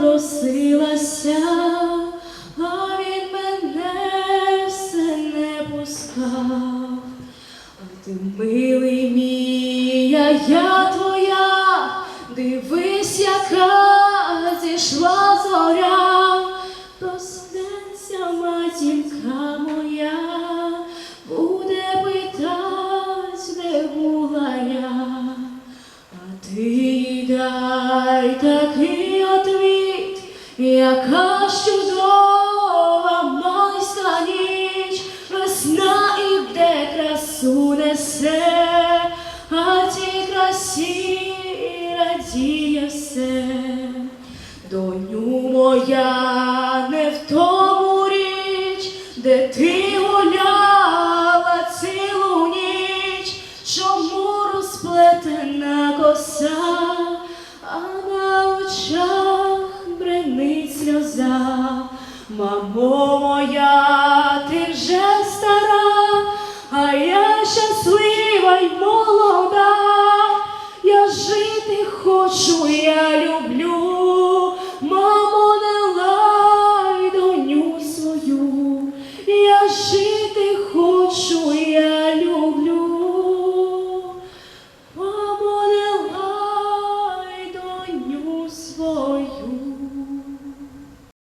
просилася, а він мене все не пускав. А ти милий мій, а я твоя, дивись, яка ти дай такий отвіт, яка ж чудова майська ніч, весна іде красу несе, а тій красі радіє все. Доню моя не в тому річ, де ти гуляла сльоза, мамо моя, ти вже стара, а я щаслива й молода, я жити хочу, я люблю, мамо, не лай доню свою, я жити хочу, я люблю. Мамо, не лай доню Свою.